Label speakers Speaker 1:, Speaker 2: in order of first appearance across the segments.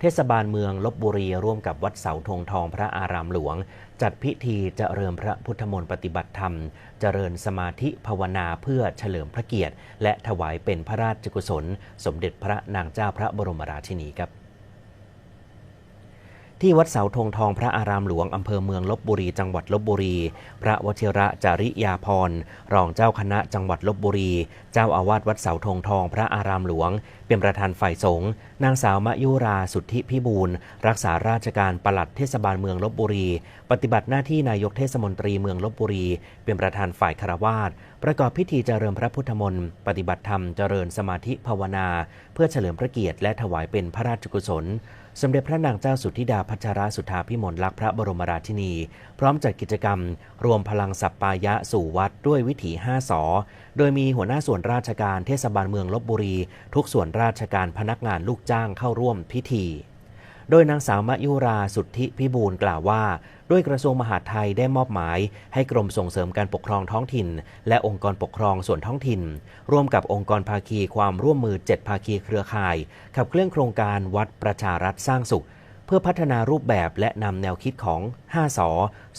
Speaker 1: เทศบาลเมืองลบบุรีร่วมกับวัดเสาธงทองพระอารามหลวง จัดพิธีเจริญพระพุทธมนต์ปฏิบัติธรรม เจริญสมาธิภาวนาเพื่อเฉลิมพระเกียรติ และถวายเป็นพระราชกุศล สมเด็จพระนางเจ้าพระบรมราชินีครับ ที่วัดเสาธงทองพระอารามหลวงอำเภอเมืองลบบุรี จังหวัดลบบุรี พระวชิระจาริยาพรรองเจ้าคณะจังหวัดลบบุรี เจ้าอาวาสวัดเสาธงทองพระอารามหลวง เป็นประธานฝ่ายสงฆ์นางสาวมะยุราสุทธิพิบูลรักษาราชการปลัดเทศบาลเมืองลบบุรี ปฏิบัติหน้าที่นายกเทศมนตรีเมืองลบบุรี เป็นประธานฝ่ายคารวาสประกอบพิธีเจริญพระพุทธมนต์ปฏิบัติธรรมเจริญสมาธิภาวนา เพื่อเฉลิมพระเกียรติและถวายเป็นพระราชกุศล สมเด็จพระนางเจ้าสุทธิดาพัชรสุธาพิมลลักษ์พระบรมราชินี พร้อมจัดกิจกรรม รวมพลังสัปปายะสู่วัดด้วยวิถี5สอโดยมีหัวหน้าส่วนราชการเทศบาลเมืองลบบุรี ทุกส่วนราชการพนักงานลูกจ้างเข้าร่วมพิธีโดยนางสาวมะยุราสุทธิพิบูลกล่าวว่า ด้วยกระทรวงมหาดไทยได้มอบหมาย ให้กรมส่งเสริมการปกครองท้องถิ่น และองค์กรปกครองส่วนท้องถิ่น ร่วมกับองค์กรภาคีความร่วมมือ 7 ภาคีเครือข่าย ขับเคลื่อนโครงการวัดประชารัฐสร้างสุข เพื่อพัฒนารูปแบบและนำแนวคิดของ 5สอ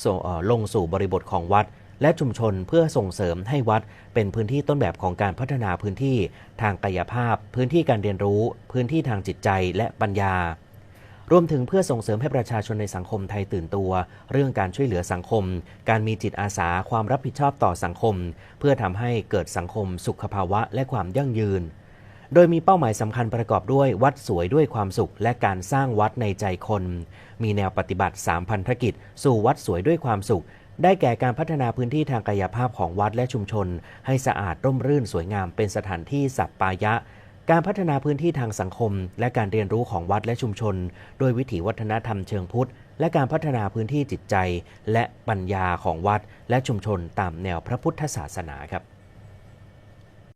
Speaker 1: สลงสู่บริบทของวัด และชุมชนเพื่อส่งเสริมให้วัด เป็นพื้นที่ต้นแบบของการพัฒนาพื้นที่ ทางกายภาพ พื้นที่การเรียนรู้ พื้นที่ทางจิตใจและปัญญารวมถึงเพื่อส่งเสริมให้ประชาชนในสังคมไทยตื่นตัว เรื่องการช่วยเหลือสังคม การมีจิตอาสาความรับผิดชอบต่อสังคม เพื่อทำให้เกิดสังคมสุขภาวะและความยั่งยืน โดยมีเป้าหมายสำคัญประกอบด้วยวัดสวยด้วยความสุข และการสร้างวัดในใจคน มีแนวปฏิบัติ3พันธกิจ สู่วัดสวยด้วยความสุข ได้แก่การพัฒนาพื้นที่ทางกายภาพของวัดและชุมชน ให้สะอาดร่มรื่นสวยงามเป็นสถานที่สัปปายะ การพัฒนาพื้นที่ทางสังคม และการเรียนรู้ของวัดและชุมชน โดยวิถีวัฒนธรรมเชิงพุทธ และการพัฒนาพื้นที่จิตใจ และปัญญาของวัด และชุมชนตามแนวพระพุทธศาสนาครับ